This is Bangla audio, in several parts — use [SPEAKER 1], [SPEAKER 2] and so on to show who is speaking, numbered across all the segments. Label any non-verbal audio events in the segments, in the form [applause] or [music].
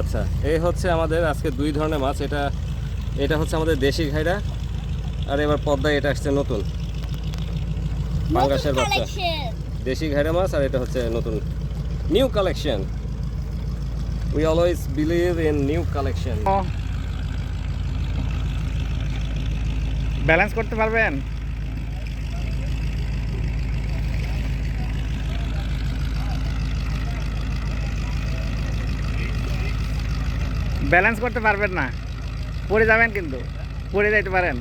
[SPEAKER 1] আচ্ছা এই হচ্ছে আমাদের আজকে দুই ধরনের মাছ। এটা এটা হচ্ছে আমাদের দেশি ঘাইরা আর এবার পদ্মায় এটা আসছে নতুন। পাঙ্গাসের বাচ্চা। দেশি ঘাইরা মাছ আর এটা হচ্ছে নতুন new collection we always believe in new collection
[SPEAKER 2] balance করতে পারবেন? ব্যালেন্স করতে পারবেন না। পড়ে যাবেন কিন্তু। পড়ে যাইতে পারেন।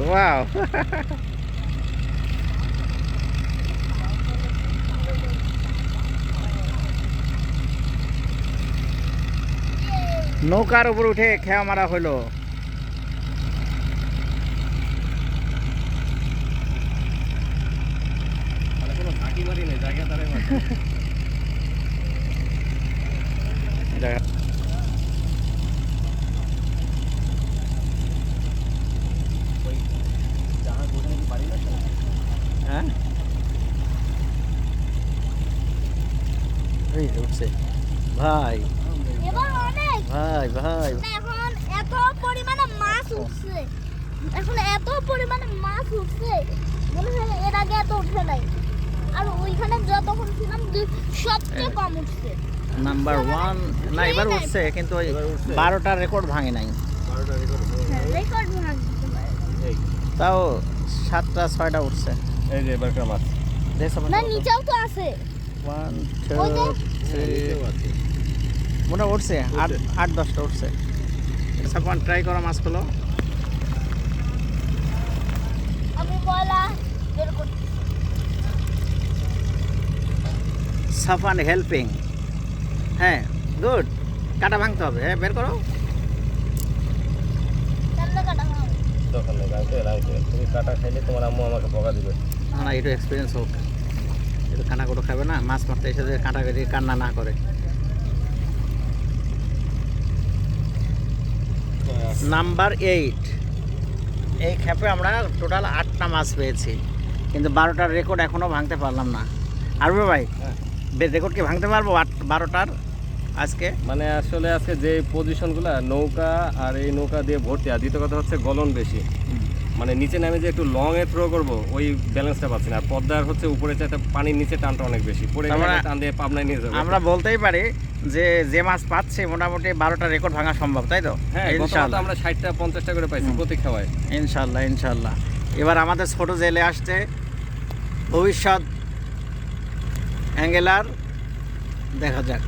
[SPEAKER 2] ওয়াও [laughs] নৌকার উপর উঠে খেয়া মারা হলো
[SPEAKER 1] ঝাঁকি জায়গা [laughs] না
[SPEAKER 2] হ্যাঁ এই উঠছে ভাই ভাই ভাই
[SPEAKER 3] এখন এত পরিমাণে মাছ উঠছে এখন এত পরিমাণে মাছ উঠছে মনে হয় এর আগে এত উঠে নাই আর ওইখানে যতক্ষণ ছিলাম সবচেয়ে কম উঠছে।
[SPEAKER 2] নাম্বার ওয়ান না এবার উঠছে কিন্তু ওই
[SPEAKER 1] এবার
[SPEAKER 2] বারোটার রেকর্ড ভাঙে নাই।
[SPEAKER 1] বারোটা এই।
[SPEAKER 2] তাও সাতটা ছয়টা উঠছে।
[SPEAKER 1] এই যে এবারকার মাছ
[SPEAKER 2] দেখছ
[SPEAKER 3] না নিচেও তো আছে।
[SPEAKER 2] ওয়ান টু থ্রি মোটা উঠছে আট আট দশটা উঠছে। ট্রাই করা মাছ পেল
[SPEAKER 3] আমি বলা বের করতে
[SPEAKER 2] সাফান হেল্পিং হ্যাঁ গুড কাটা ভাঙতে হবে হ্যাঁ বের করো।
[SPEAKER 1] দরকার নেই তুমি কাটা খাইলে তোমার আম্মু আমাকে বকা দিবে।
[SPEAKER 2] না না একটু এক্সপিরিয়েন্স হোক। একটু কাঁটা কুটো খাবে না মাছ মারতে এসে যে কাঁটা কেটে কান্না না করে। নাম্বার এইট এই খ্যাপে আমরা টোটাল আটটা মাছ পেয়েছি। কিন্তু বারোটার রেকর্ড এখনও ভাঙতে পারলাম না। আরবে ভাই
[SPEAKER 1] হ্যাঁ।
[SPEAKER 2] রেকর্ড কি ভাঙতে পারব? বারোটার আজকে?
[SPEAKER 1] মানে আসলে আজকে যে পজিশনগুলো নৌকা আর এই নৌকা দিয়ে ভর্তি আর দ্বিতীয় কথা হচ্ছে গলন বেশি। মানে নিচে নামে যে একটু লং এ থ্রো করব ওই ব্যালেন্সটা পাচ্ছি না। পদ্মার হচ্ছে উপরে চাইতে পানির নিচে টানটা অনেক বেশি। পড়ে
[SPEAKER 2] আমরা-
[SPEAKER 1] টান দিয়ে পাবনায় নিয়ে যাবে।
[SPEAKER 2] আমরা বলতেই পারি যে যে মাছ পাচ্ছে মোটামুটি বারোটা রেকর্ড ভাঙা সম্ভব তাই তো?
[SPEAKER 1] হ্যাঁ
[SPEAKER 2] ইনশাল্লাহ।
[SPEAKER 1] আমরা ষাটটা পঞ্চাশটা করে পাইছি। প্রতি খাওয়ায়।
[SPEAKER 2] ইনশাল্লাহ ইনশাল্লাহ। এবার আমাদের ছোট জেলে আসছে ভবিষ্যৎ অ্যাঙ্গেলার দেখা যাক।